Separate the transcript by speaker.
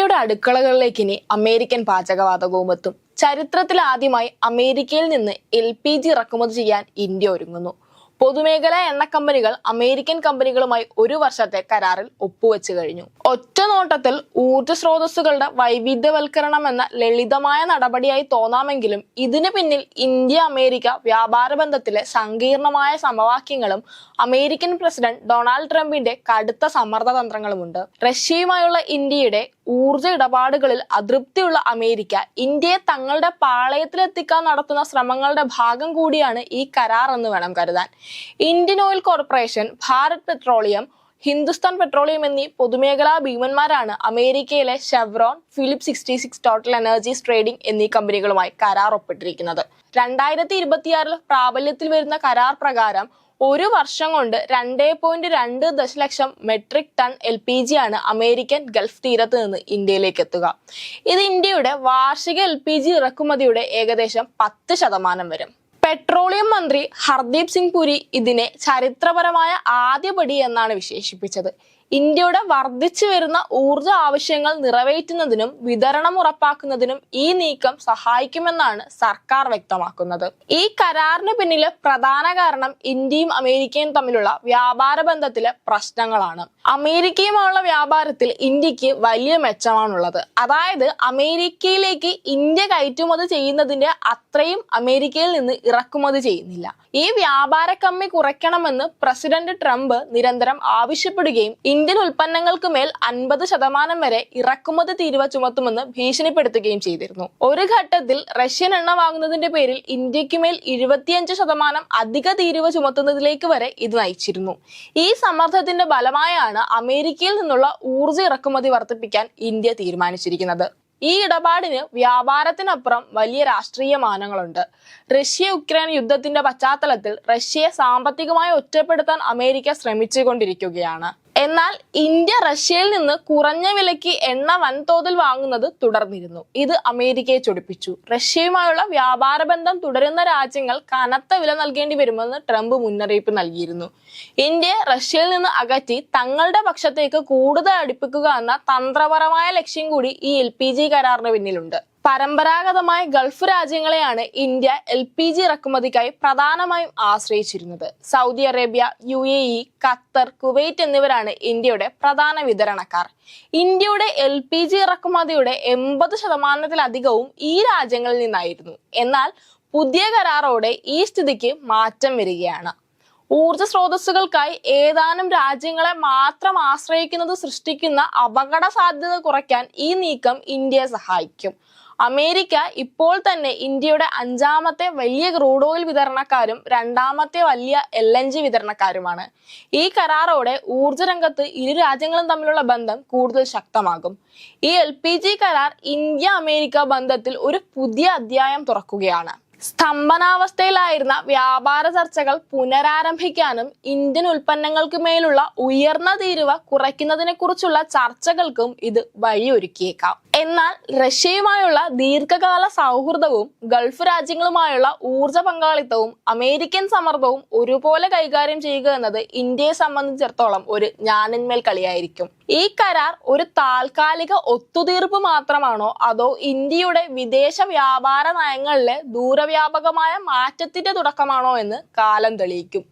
Speaker 1: ഇന്ത്യയുടെ അടുക്കളകളിലേക്ക് ഇനി അമേരിക്കൻ പാചകവാതകവും എത്തും. ചരിത്രത്തിൽ ആദ്യമായി അമേരിക്കയിൽ നിന്ന് എൽ പി ജി ഇറക്കുമതി ചെയ്യാൻ ഇന്ത്യ ഒരുങ്ങുന്നു. പൊതുമേഖലാ എണ്ണ കമ്പനികൾ അമേരിക്കൻ കമ്പനികളുമായി ഒരു വർഷത്തെ കരാറിൽ ഒപ്പുവെച്ചു കഴിഞ്ഞു. ഒറ്റ നോട്ടത്തിൽ ഊർജ സ്രോതസ്സുകളുടെ വൈവിധ്യവൽക്കരണം എന്ന ലളിതമായ നടപടിയായി തോന്നാമെങ്കിലും ഇതിന് പിന്നിൽ ഇന്ത്യ അമേരിക്ക വ്യാപാര ബന്ധത്തിലെ സങ്കീർണമായ സമവാക്യങ്ങളും അമേരിക്കൻ പ്രസിഡന്റ് ഡൊണാൾഡ് ട്രംപിന്റെ കടുത്ത സമ്മർദ്ദ തന്ത്രങ്ങളുമുണ്ട്. റഷ്യയുമായുള്ള ഇന്ത്യയുടെ ഊർജ ഇടപാടുകളിൽ അതൃപ്തിയുള്ള അമേരിക്ക ഇന്ത്യയെ തങ്ങളുടെ പാളയത്തിലെത്തിക്കാൻ നടത്തുന്ന ശ്രമങ്ങളുടെ ഭാഗം കൂടിയാണ് ഈ കരാർ എന്ന് വേണം കരുതാൻ. Indian oil corporation Bharat petroleum Hindustan petroleum എന്നീ പൊതുമേഖലാ ഭീമന്മാരാണ് അമേരിക്കയിലെ Chevron Philip sixty six total energies trading എന്നീ കമ്പനികളുമായി കരാർ ഒപ്പിട്ടിരിക്കുന്നത്. രണ്ടായിരത്തി ഇരുപത്തിയാറിൽ പ്രാബല്യത്തിൽ വരുന്ന കരാർ പ്രകാരം ഒരു വർഷം കൊണ്ട് രണ്ടേ പോയിന്റ് രണ്ട് ദശലക്ഷം metric ton L P G ആണ് അമേരിക്കൻ ഗൾഫ് തീരത്ത് നിന്ന് ഇന്ത്യയിലേക്ക് എത്തുക. ഇത് ഇന്ത്യയുടെ വാർഷിക എൽ പി ജി ഇറക്കുമതിയുടെ ഏകദേശം പത്ത് ശതമാനം വരും. പെട്രോളിയം മന്ത്രി ഹർദീപ് സിംഗ് പുരി ഇതിനെ ചരിത്രപരമായ ആദ്യപടി എന്നാണ് വിശേഷിപ്പിച്ചത്. ഇന്ത്യയുടെ വർദ്ധിച്ചു വരുന്ന ഊർജ ആവശ്യങ്ങൾ നിറവേറ്റുന്നതിനും വിതരണം ഉറപ്പാക്കുന്നതിനും ഈ നീക്കം സഹായിക്കുമെന്നാണ് സർക്കാർ വ്യക്തമാക്കുന്നത്. ഈ കരാറിന് പിന്നിലെ പ്രധാന കാരണം ഇന്ത്യയും അമേരിക്കയും തമ്മിലുള്ള വ്യാപാര ബന്ധത്തിലെ പ്രശ്നങ്ങളാണ്. അമേരിക്കയുമായുള്ള വ്യാപാരത്തിൽ ഇന്ത്യയ്ക്ക് വലിയ മെച്ചമാണുള്ളത്. അതായത് അമേരിക്കയിലേക്ക് ഇന്ത്യ കയറ്റുമതി ചെയ്യുന്നതിന്റെ അത്രയും അമേരിക്കയിൽ നിന്ന് ഇറക്കുമതി ചെയ്യുന്നില്ല. ഈ വ്യാപാര കമ്മി കുറയ്ക്കണമെന്ന് പ്രസിഡന്റ് ട്രംപ് നിരന്തരം ആവശ്യപ്പെടുകയും ഇന്ത്യൻ ഉൽപ്പന്നങ്ങൾക്ക് മേൽ അൻപത് ശതമാനം വരെ ഇറക്കുമതി തീരുവ ചുമത്തുമെന്ന് ഭീഷണിപ്പെടുത്തുകയും ചെയ്തിരുന്നു. ഒരു ഘട്ടത്തിൽ റഷ്യൻ എണ്ണ വാങ്ങുന്നതിന്റെ പേരിൽ ഇന്ത്യയ്ക്ക് മേൽ ഇരുപത്തിയഞ്ച് ശതമാനം അധിക തീരുവ ചുമത്തുന്നതിലേക്ക് വരെ ഇത് നയിച്ചിരുന്നു. ഈ സമ്മർദ്ദത്തിന്റെ ഫലമായാണ് അമേരിക്കയിൽ നിന്നുള്ള ഊർജ ഇറക്കുമതി വർദ്ധിപ്പിക്കാൻ ഇന്ത്യ തീരുമാനിച്ചിരിക്കുന്നത്. ഈ ഇടപാടിന് വ്യാപാരത്തിനപ്പുറം വലിയ രാഷ്ട്രീയ മാനങ്ങളുണ്ട്. റഷ്യ ഉക്രൈൻ യുദ്ധത്തിന്റെ പശ്ചാത്തലത്തിൽ റഷ്യയെ സാമ്പത്തികമായി ഒറ്റപ്പെടുത്താൻ അമേരിക്ക ശ്രമിച്ചുകൊണ്ടിരിക്കുകയാണ്. എന്നാൽ ഇന്ത്യ റഷ്യയിൽ നിന്ന് കുറഞ്ഞ വിലയ്ക്ക് എണ്ണ വൻതോതിൽ വാങ്ങുന്നത് തുടർന്നിരുന്നു. ഇത് അമേരിക്കയെ ചൊടിപ്പിച്ചു. റഷ്യയുമായുള്ള വ്യാപാര ബന്ധം തുടരുന്ന രാജ്യങ്ങൾ കനത്ത വില നൽകേണ്ടി വരുമെന്ന് ട്രംപ് മുന്നറിയിപ്പ് നൽകിയിരുന്നു. ഇന്ത്യയെ റഷ്യയിൽ നിന്ന് അകറ്റി തങ്ങളുടെ പക്ഷത്തേക്ക് കൂടുതൽ അടുപ്പിക്കുക എന്ന തന്ത്രപരമായ ലക്ഷ്യം കൂടി ഈ എൽ കരാറിന് പിന്നിലുണ്ട്. പരമ്പരാഗതമായി ഗൾഫ് രാജ്യങ്ങളെയാണ് ഇന്ത്യ എൽ പി ജി ഇറക്കുമതിക്കായി പ്രധാനമായും ആശ്രയിച്ചിരുന്നത്. Saudi Arabia U A E Qatar Kuwait എന്നിവരാണ് ഇന്ത്യയുടെ പ്രധാന വിതരണക്കാർ. ഇന്ത്യയുടെ എൽ പി ജി ഇറക്കുമതിയുടെ എൺപത് ശതമാനത്തിലധികവും ഈ രാജ്യങ്ങളിൽ നിന്നായിരുന്നു. എന്നാൽ പുതിയ കരാറോടെ ഈ സ്ഥിതിക്ക് മാറ്റം വരികയാണ്. ഊർജ സ്രോതസ്സുകൾക്കായി ഏതാനും രാജ്യങ്ങളെ മാത്രം ആശ്രയിക്കുന്നത് സൃഷ്ടിക്കുന്ന അപകട സാധ്യത കുറയ്ക്കാൻ ഈ നീക്കം ഇന്ത്യയെ സഹായിക്കും. അമേരിക്ക ഇപ്പോൾ തന്നെ ഇന്ത്യയുടെ അഞ്ചാമത്തെ വലിയ ക്രൂഡ് ഓയിൽ വിതരണക്കാരും രണ്ടാമത്തെ വലിയ എൽ എൻ ജി വിതരണക്കാരുമാണ്. ഈ കരാറോടെ ഊർജ രംഗത്ത് ഇരു രാജ്യങ്ങളും തമ്മിലുള്ള ബന്ധം കൂടുതൽ ശക്തമാകും. ഈ എൽ പി ജി കരാർ ഇന്ത്യ അമേരിക്ക ബന്ധത്തിൽ ഒരു പുതിയ അധ്യായം തുറക്കുകയാണ്. സ്തംഭനാവസ്ഥയിലായിരുന്ന വ്യാപാര ചർച്ചകൾ പുനരാരംഭിക്കാനും ഇന്ത്യൻ ഉൽപ്പന്നങ്ങൾക്ക് മേലുള്ള ഉയർന്ന തീരുവ കുറയ്ക്കുന്നതിനെ കുറിച്ചുള്ള ചർച്ചകൾക്കും ഇത് വഴിയൊരുക്കിയേക്കാം. എന്നാൽ റഷ്യയുമായുള്ള ദീർഘകാല സൗഹൃദവും ഗൾഫ് രാജ്യങ്ങളുമായുള്ള ഊർജ പങ്കാളിത്തവും അമേരിക്കൻ സമ്മർദ്ദവും ഒരുപോലെ കൈകാര്യം ചെയ്യുക എന്നത് ഇന്ത്യയെ സംബന്ധിച്ചിടത്തോളം ഒരു ഞാനിന്മേൽ കളിയായിരിക്കും. ഈ കരാർ ഒരു താൽക്കാലിക ഒത്തുതീർപ്പ് മാത്രമാണോ? അതോ ഇന്ത്യയുടെ വിദേശ വ്യാപാര നയങ്ങളിലെ ദൂരവ്യാപകമായ മാറ്റത്തിന്റെ തുടക്കമാണോ എന്ന് കാലം തെളിയിക്കും.